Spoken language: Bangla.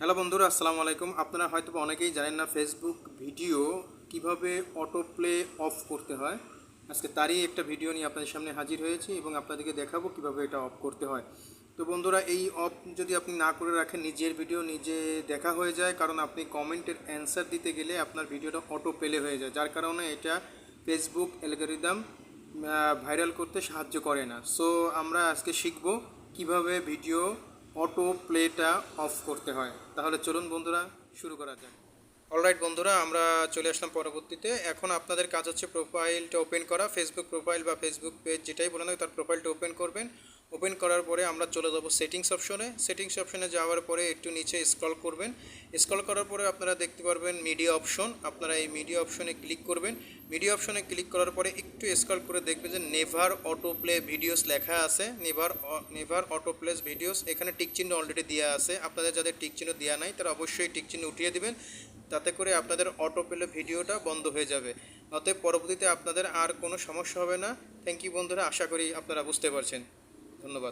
হ্যালো বন্ধুরা, আসসালামু আলাইকুম। আপনারা হয়তো অনেকেই জানেন না ফেসবুক ভিডিও কীভাবে অটো প্লে অফ করতে হয়। আজকে তারই একটা ভিডিও নিয়ে আপনাদের সামনে হাজির হয়েছি এবং আপনাদেরকে দেখাবো কীভাবে এটা অফ করতে হয়। তো বন্ধুরা, এই অফ যদি আপনি না করে রাখেন, নিজের ভিডিও নিজে দেখা হয়ে যায়, কারণ আপনি কমেন্টের অ্যান্সার দিতে গেলে আপনার ভিডিওটা অটো প্লে হয়ে যায়। যার কারণে এটা ফেসবুক অ্যালগোরিদম ভাইরাল করতে সাহায্য করে না। সো আমরা আজকে শিখব কীভাবে ভিডিও অটো প্লেটা অফ করতে হয়। তাহলে চলুন বন্ধুরা, শুরু করা যাক। অলরাইট বন্ধুরা, আমরা চলে আসলাম পরবর্তীতে। এখন আপনাদের কাজ হচ্ছে প্রোফাইলটা ওপেন করা। ফেসবুক প্রোফাইল বা ফেসবুক পেজ যেটাই বলে তার প্রোফাইলটা ওপেন করবেন। ওপেন করার পরে আমরা চলে যাব সেটিংস অপশনে। সেটিংস অপশনে যাওয়ার পরে একটু নিচে স্ক্রল করবেন। স্ক্রল করার পরে আপনারা দেখতে পারবেন মিডিয়া অপশন। আপনারা এই মিডিয়া অপশনে ক্লিক করবেন। মিডিয়া অপশনে ক্লিক করার পরে একটু স্ক্রল করে দেখবেন যে নেভার অটো প্লে ভিডিওস লেখা আছে। Never never auto plays videos. এখানে টিক চিহ্ন অলরেডি দেওয়া আছে। আপনাদের যাদের টিক চিহ্ন দেওয়া নাই, তারা অবশ্যই টিক চিহ্ন উঠিয়ে দিবেন। তাতে করে আপনাদের অটো প্লে ভিডিওটা বন্ধ হয়ে যাবে। অতএব পরবর্তীতে আপনাদের আর কোনো সমস্যা হবে না। থ্যাংক ইউ বন্ধুরা। আশা করি আপনারা বুঝতে পারছেন। ধন্যবাদ